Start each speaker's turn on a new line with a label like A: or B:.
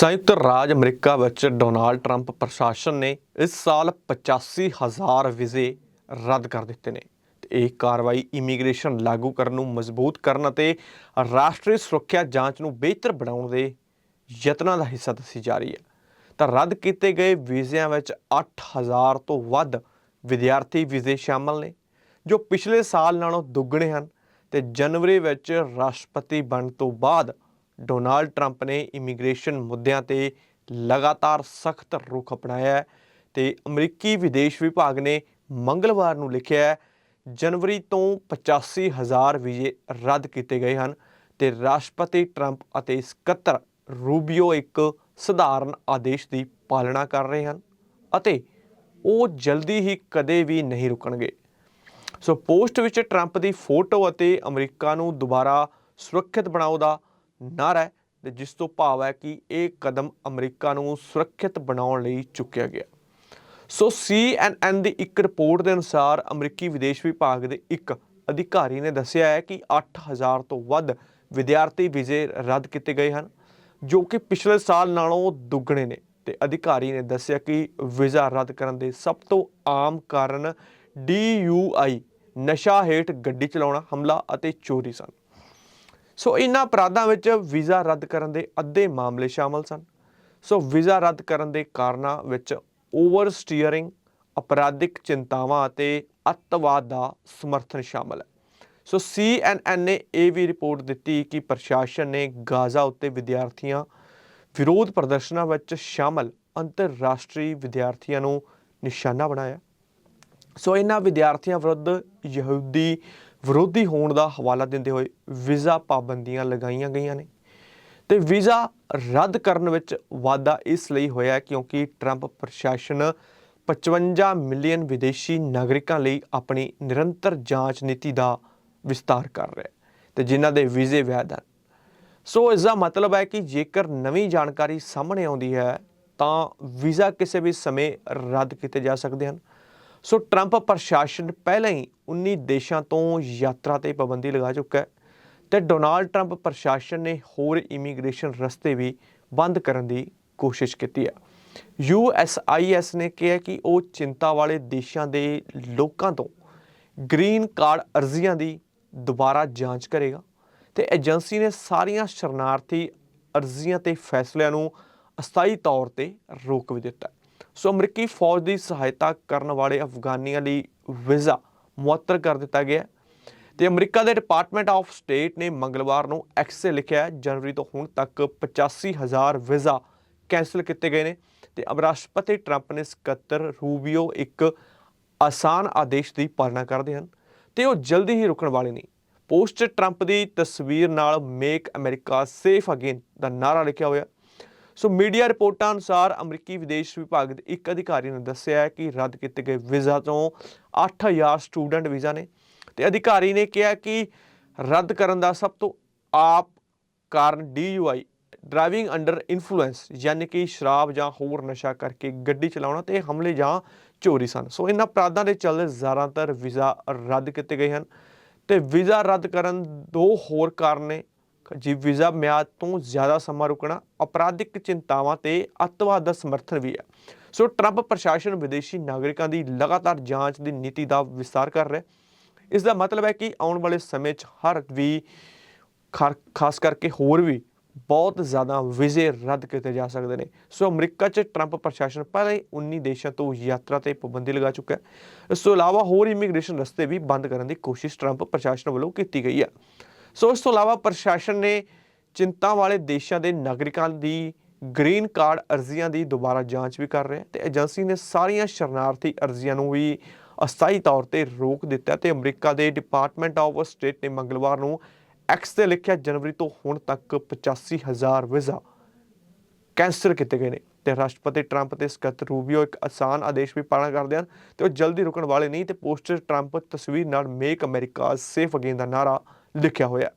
A: ਸੰਯੁਕਤ ਰਾਜ ਅਮਰੀਕਾ ਵਿੱਚ ਡੋਨਾਲਡ ਟਰੰਪ ਪ੍ਰਸ਼ਾਸਨ ਨੇ ਇਸ ਸਾਲ 85000 ਵੀਜ਼ੇ ਰੱਦ ਕਰ ਦਿੱਤੇ ਨੇ ਤੇ ਇਹ ਕਾਰਵਾਈ ਇਮੀਗ੍ਰੇਸ਼ਨ ਲਾਗੂ ਕਰਨ ਨੂੰ ਮਜ਼ਬੂਤ ਕਰਨ ਅਤੇ ਰਾਸ਼ਟਰੀ ਸੁਰੱਖਿਆ ਜਾਂਚ ਨੂੰ ਬਿਹਤਰ ਬਣਾਉਣ ਦੇ ਯਤਨਾਂ ਦਾ ਹਿੱਸਾ ਦੱਸੀ ਜਾ ਰਹੀ ਹੈ। ਤਾਂ ਰੱਦ ਕੀਤੇ ਗਏ ਵੀਜ਼ਿਆਂ ਵਿੱਚ 8000 ਤੋਂ ਵੱਧ ਵਿਦਿਆਰਥੀ ਵੀਜ਼ੇ ਸ਼ਾਮਲ ਨੇ, ਜੋ ਪਿਛਲੇ ਸਾਲ ਨਾਲੋਂ ਦੁੱਗਣੇ ਹਨ ਤੇ ਜਨਵਰੀ ਵਿੱਚ ਰਾਸ਼ਟਰਪਤੀ ਬਣਨ ਤੋਂ ਬਾਅਦ ਡੋਨਾਲਡ ਟਰੰਪ ਨੇ ਇਮੀਗ੍ਰੇਸ਼ਨ ਮੁੱਦਿਆਂ ਤੇ ਲਗਾਤਾਰ ਸਖਤ ਰੁਖ ਅਪਣਾਇਆ ਹੈ ਤੇ ਅਮਰੀਕੀ ਵਿਦੇਸ਼ ਵਿਭਾਗ ਨੇ ਮੰਗਲਵਾਰ ਨੂੰ ਲਿਖਿਆ ਹੈ, ਜਨਵਰੀ ਤੋਂ 85000 ਵੀਜ਼ੇ ਰੱਦ ਕੀਤੇ ਗਏ ਹਨ ਤੇ ਰਾਸ਼ਟਰਪਤੀ ਟਰੰਪ ਅਤੇ ਸਕੱਤਰ ਰੂਬੀਓ ਇੱਕ ਸਧਾਰਨ ਆਦੇਸ਼ ਦੀ ਪਾਲਣਾ ਕਰ ਰਹੇ ਹਨ ਅਤੇ ਉਹ ਜਲਦੀ ਹੀ ਕਦੇ ਵੀ ਨਹੀਂ ਰੁਕਣਗੇ। ਸੋ ਪੋਸਟ ਵਿੱਚ ਟਰੰਪ ਦੀ ਫੋਟੋ ਅਤੇ ਅਮਰੀਕਾ ਨੂੰ ਦੁਬਾਰਾ ਸੁਰੱਖਿਅਤ ਬਣਾਓ ਦਾ ਨਾਰਾ ਹੈ ਤੇ ਜਿਸ ਤੋਂ ਭਾਵ ਹੈ ਕਿ ਇਹ ਕਦਮ ਅਮਰੀਕਾ ਨੂੰ ਸੁਰੱਖਿਅਤ ਬਣਾਉਣ ਲਈ ਚੁੱਕਿਆ ਗਿਆ। ਸੋ CNN ਦੀ ਇੱਕ ਰਿਪੋਰਟ ਦੇ ਅਨੁਸਾਰ ਅਮਰੀਕੀ ਵਿਦੇਸ਼ ਵਿਭਾਗ ਦੇ ਇੱਕ ਅਧਿਕਾਰੀ ਨੇ ਦੱਸਿਆ ਹੈ ਕਿ 8000 ਤੋਂ ਵੱਧ ਵਿਦਿਆਰਥੀ ਵੀਜ਼ੇ ਰੱਦ ਕੀਤੇ ਗਏ ਹਨ, ਜੋ ਕਿ ਪਿਛਲੇ ਸਾਲ ਨਾਲੋਂ ਦੁੱਗਣੇ ਨੇ ਤੇ ਅਧਿਕਾਰੀ ਨੇ ਦੱਸਿਆ ਕਿ ਵੀਜ਼ਾ ਰੱਦ ਕਰਨ ਦੇ ਸਭ ਤੋਂ ਆਮ ਕਾਰਨ DUI ਨਸ਼ਾ ਹੇਠ ਗੱਡੀ ਚਲਾਉਣਾ, ਹਮਲਾ ਅਤੇ ਚੋਰੀ ਸਨ। ਸੋ ਇਨ੍ਹਾਂ ਅਪਰਾਧਾਂ ਵਿੱਚ ਵੀਜ਼ਾ ਰੱਦ ਕਰਨ ਦੇ ਅੱਧੇ ਮਾਮਲੇ ਸ਼ਾਮਲ ਸਨ। ਸੋ ਵੀਜ਼ਾ ਰੱਦ ਕਰਨ ਦੇ ਕਾਰਨਾਂ ਵਿੱਚ ਓਵਰ ਸਟੀਅਰਿੰਗ ਅਪਰਾਧਿਕ ਚਿੰਤਾਵਾਂ ਅਤੇ ਅੱਤਵਾਦ ਦਾ ਸਮਰਥਨ ਸ਼ਾਮਲ ਹੈ। ਸੋ CNN ਨੇ ਇਹ ਵੀ ਰਿਪੋਰਟ ਦਿੱਤੀ ਕਿ ਪ੍ਰਸ਼ਾਸਨ ਨੇ ਗਾਜ਼ਾ ਉੱਤੇ ਵਿਦਿਆਰਥੀਆਂ ਵਿਰੋਧ ਪ੍ਰਦਰਸ਼ਨਾਂ ਵਿੱਚ ਸ਼ਾਮਲ ਅੰਤਰਰਾਸ਼ਟਰੀ ਵਿਦਿਆਰਥੀਆਂ ਨੂੰ ਨਿਸ਼ਾਨਾ ਬਣਾਇਆ। ਸੋ ਇਹਨਾਂ ਵਿਦਿਆਰਥੀਆਂ ਵਿਰੁੱਧ ਯਹੂਦੀ ਵਿਰੋਧੀ ਹੋਣ ਦਾ ਹਵਾਲਾ ਦਿੰਦੇ ਹੋਏ ਵੀਜ਼ਾ ਪਾਬੰਦੀਆਂ ਲਗਾਈਆਂ ਗਈਆਂ ਨੇ। ਤੇ ਵੀਜ਼ਾ ਰੱਦ ਕਰਨ ਵਿੱਚ ਵਾਧਾ ਇਸ ਲਈ ਹੋਇਆ ਕਿਉਂਕਿ ਟਰੰਪ ਪ੍ਰਸ਼ਾਸਨ 55 ਮਿਲੀਅਨ ਵਿਦੇਸ਼ੀ ਨਾਗਰਿਕਾਂ ਲਈ ਆਪਣੀ ਨਿਰੰਤਰ ਜਾਂਚ ਨੀਤੀ ਦਾ ਵਿਸਤਾਰ ਕਰ ਰਿਹਾ ਹੈ ਤੇ ਜਿਨ੍ਹਾਂ ਦੇ ਵੀਜ਼ੇ ਵੈਧ ਹਨ। ਸੋ ਇਸ ਦਾ ਮਤਲਬ ਹੈ ਕਿ ਜੇਕਰ ਨਵੀਂ ਜਾਣਕਾਰੀ ਸਾਹਮਣੇ ਆਉਂਦੀ ਹੈ ਤਾਂ ਵੀਜ਼ਾ ਕਿਸੇ ਵੀ ਸਮੇਂ ਰੱਦ ਕੀਤੇ ਜਾ ਸਕਦੇ ਹਨ। ਸੋ ਟਰੰਪ ਪ੍ਰਸ਼ਾਸਨ ਪਹਿਲਾਂ ਹੀ 19 ਦੇਸ਼ਾਂ ਤੋਂ ਯਾਤਰਾ ਤੇ ਪਾਬੰਦੀ ਲਗਾ ਚੁੱਕਾ ਹੈ ਤੇ ਡੋਨਾਲਡ ਟਰੰਪ ਪ੍ਰਸ਼ਾਸਨ ਨੇ ਹੋਰ ਇਮੀਗ੍ਰੇਸ਼ਨ ਰਸਤੇ ਵੀ ਬੰਦ ਕਰਨ ਦੀ ਕੋਸ਼ਿਸ਼ ਕੀਤੀ ਹੈ। USIS ਨੇ ਕਿਹਾ ਕਿ ਉਹ ਚਿੰਤਾ ਵਾਲੇ ਦੇਸ਼ਾਂ ਦੇ ਲੋਕਾਂ ਤੋਂ ਗ੍ਰੀਨ ਕਾਰਡ ਅਰਜ਼ੀਆਂ ਦੀ ਦੁਬਾਰਾ ਜਾਂਚ ਕਰੇਗਾ ਤੇ ਏਜੰਸੀ ਨੇ ਸਾਰੀਆਂ ਸ਼ਰਨਾਰਥੀ ਅਰਜ਼ੀਆਂ ਤੇ ਫੈਸਲਿਆਂ ਨੂੰ ਅਸਥਾਈ ਤੌਰ ਤੇ ਰੋਕ ਵੀ ਦਿੱਤਾ ਸੋ ਅਮਰੀਕੀ ਫੌਜ ਦੀ ਸਹਾਇਤਾ ਕਰਨ ਵਾਲੇ ਅਫਗਾਨੀਆਂ ਲਈ ਵੀਜ਼ਾ ਮੁਅੱਤਰ ਕਰ ਦਿੱਤਾ ਗਿਆ ਹੈ ਤੇ ਅਮਰੀਕਾ ਦੇ ਡਿਪਾਰਟਮੈਂਟ ਆਫ ਸਟੇਟ ਨੇ ਮੰਗਲਵਾਰ ਨੂੰ ਐਕਸੇ ਲਿਖਿਆ ਜਨਵਰੀ ਤੋਂ ਹੁਣ ਤੱਕ 85000 ਵੀਜ਼ਾ ਕੈਂਸਲ ਕੀਤੇ ਗਏ ਨੇ ਤੇ ਰਾਸ਼ਟਰਪਤੀ ਟਰੰਪ ਨੇ ਸਕੱਤਰ ਰੂਬੀਓ ਇੱਕ ਆਸਾਨ ਆਦੇਸ਼ ਦੀ ਪਾਲਣਾ ਕਰਦੇ ਹਨ ਤੇ ਉਹ ਜਲਦੀ ਹੀ ਰੁਕਣ ਵਾਲੇ ਨਹੀਂ ਪੋਸਟ 'ਚ ਟਰੰਪ ਦੀ ਤਸਵੀਰ ਨਾਲ ਮੇਕ ਅਮਰੀਕਾ ਸੇਫ ਅਗੇਨ ਦਾ ਨਾਰਾ ਲਿਖਿਆ ਹੋਇਆ ਸੋ ਮੀਡੀਆ ਰਿਪੋਰਟਾਂ ਅਨੁਸਾਰ ਅਮਰੀਕੀ ਵਿਦੇਸ਼ ਵਿਭਾਗ ਦੇ ਇੱਕ ਅਧਿਕਾਰੀ ਨੇ ਦੱਸਿਆ ਕਿ ਰੱਦ ਕੀਤੇ ਗਏ ਵੀਜ਼ਾ ਤੋਂ 8000 ਸਟੂਡੈਂਟ ਵੀਜ਼ਾ ਨੇ ਤੇ ਅਧਿਕਾਰੀ ਨੇ ਕਿਹਾ ਕਿ ਰੱਦ ਕਰਨ ਦਾ ਸਭ ਤੋਂ ਆਪ ਕਾਰਨ DUI ਡਰਾਈਵਿੰਗ ਅੰਡਰ ਇਨਫਲੂਐਂਸ, ਯਾਨੀ ਕਿ ਸ਼ਰਾਬ ਜਾਂ ਹੋਰ ਨਸ਼ਾ ਕਰਕੇ ਗੱਡੀ ਚਲਾਉਣਾ ਤੇ ਹਮਲੇ ਜਾਂ ਚੋਰੀ ਸਨ। ਸੋ ਇਹਨਾਂ ਅਪਰਾਧਾਂ ਦੇ ਚੱਲਦੇ ਜ਼ਿਆਦਾਤਰ ਵੀਜ਼ਾ ਰੱਦ ਕੀਤੇ ਗਏ ਹਨ ਤੇ ਵੀਜ਼ਾ ਰੱਦ ਕਰਨ ਦੋ ਹੋਰ ਕਾਰਨ ਨੇ। ਜੀ, ਵੀਜ਼ਾ ਮਿਆਦ ਤੋਂ ਜ਼ਿਆਦਾ ਸਮਾਂ ਰੁਕਣਾ ਅਪਰਾਧਿਕ ਚਿੰਤਾਵਾਂ ਤੇ ਅੱਤਵਾਦ ਦਾ ਸਮਰਥਨ ਵੀ ਹੈ। ਸੋ ਟਰੰਪ ਪ੍ਰਸ਼ਾਸਨ ਵਿਦੇਸ਼ੀ ਨਾਗਰਿਕਾਂ ਦੀ ਲਗਾਤਾਰ ਜਾਂਚ ਦੀ ਨੀਤੀ ਦਾ ਵਿਸਤਾਰ ਕਰ ਰਿਹਾ ਇਸ ਦਾ ਮਤਲਬ ਹੈ ਕਿ ਆਉਣ ਵਾਲੇ ਸਮੇਂ 'ਚ ਹਰ ਵੀ ਖਾਰ- ਖਾਸ ਕਰਕੇ ਹੋਰ ਵੀ ਬਹੁਤ ਜ਼ਿਆਦਾ ਵੀਜ਼ੇ ਰੱਦ ਕੀਤੇ ਜਾ ਸਕਦੇ ਨੇ। ਸੋ ਅਮਰੀਕਾ 'ਚ ਟਰੰਪ ਪ੍ਰਸ਼ਾਸਨ ਪਹਿਲਾਂ ਹੀ 19 ਦੇਸ਼ਾਂ ਤੋਂ ਯਾਤਰਾ ਤੇ ਪਾਬੰਦੀ ਲਗਾ ਚੁੱਕਾ ਹੈ। ਇਸ ਤੋਂ ਇਲਾਵਾ ਹੋਰ ਇਮੀਗ੍ਰੇਸ਼ਨ ਰਸਤੇ ਵੀ ਬੰਦ ਕਰਨ ਦੀ ਕੋਸ਼ਿਸ਼ ਟਰੰਪ ਪ੍ਰਸ਼ਾਸਨ ਵੱਲੋਂ ਕੀਤੀ ਗਈ ਹੈ। ਸੋ ਇਸ ਤੋਂ ਇਲਾਵਾ ਪ੍ਰਸ਼ਾਸਨ ਨੇ ਚਿੰਤਾ ਵਾਲੇ ਦੇਸ਼ਾਂ ਦੇ ਨਾਗਰਿਕਾਂ ਦੀ ਗ੍ਰੀਨ ਕਾਰਡ ਅਰਜ਼ੀਆਂ ਦੀ ਦੁਬਾਰਾ ਜਾਂਚ ਵੀ ਕਰ ਰਿਹਾ ਹੈ ਤੇ ਏਜੰਸੀ ਨੇ ਸਾਰੀਆਂ ਸ਼ਰਨਾਰਥੀ ਅਰਜ਼ੀਆਂ ਨੂੰ ਵੀ ਅਸਥਾਈ ਤੌਰ ਤੇ ਰੋਕ ਦਿੱਤਾ ਤੇ ਅਮਰੀਕਾ ਦੇ ਡਿਪਾਰਟਮੈਂਟ ਆਫ ਸਟੇਟ ਨੇ ਮੰਗਲਵਾਰ ਨੂੰ ਐਕਸ ਤੇ ਲਿਖਿਆ ਜਨਵਰੀ ਤੋਂ ਹੁਣ ਤੱਕ 85000 ਵੀਜ਼ਾ ਕੈਂਸਲ ਕੀਤੇ ਗਏ ਨੇ ਤੇ ਰਾਸ਼ਟਰਪਤੀ ਟਰੰਪ ਤੇ ਸਕੱਤਰ ਰੂਬੀਓ ਇੱਕ ਆਸਾਨ ਆਦੇਸ਼ ਵੀ ਪਾਲਣਾ ਕਰਦੇ ਹਨ ਤੇ ਉਹ ਜਲਦੀ ਰੁਕਣ ਵਾਲੇ ਨਹੀਂ ਤੇ ਪੋਸਟਰ ਟਰੰਪ ਤਸਵੀਰ ਨਾਲ ਮੇਕ ਅਮਰੀਕਾ ਸੇਫ ਅਗੇਨ ਦਾ ਨਾਰਾ ਲਿਖਿਆ ਹੋਇਆ।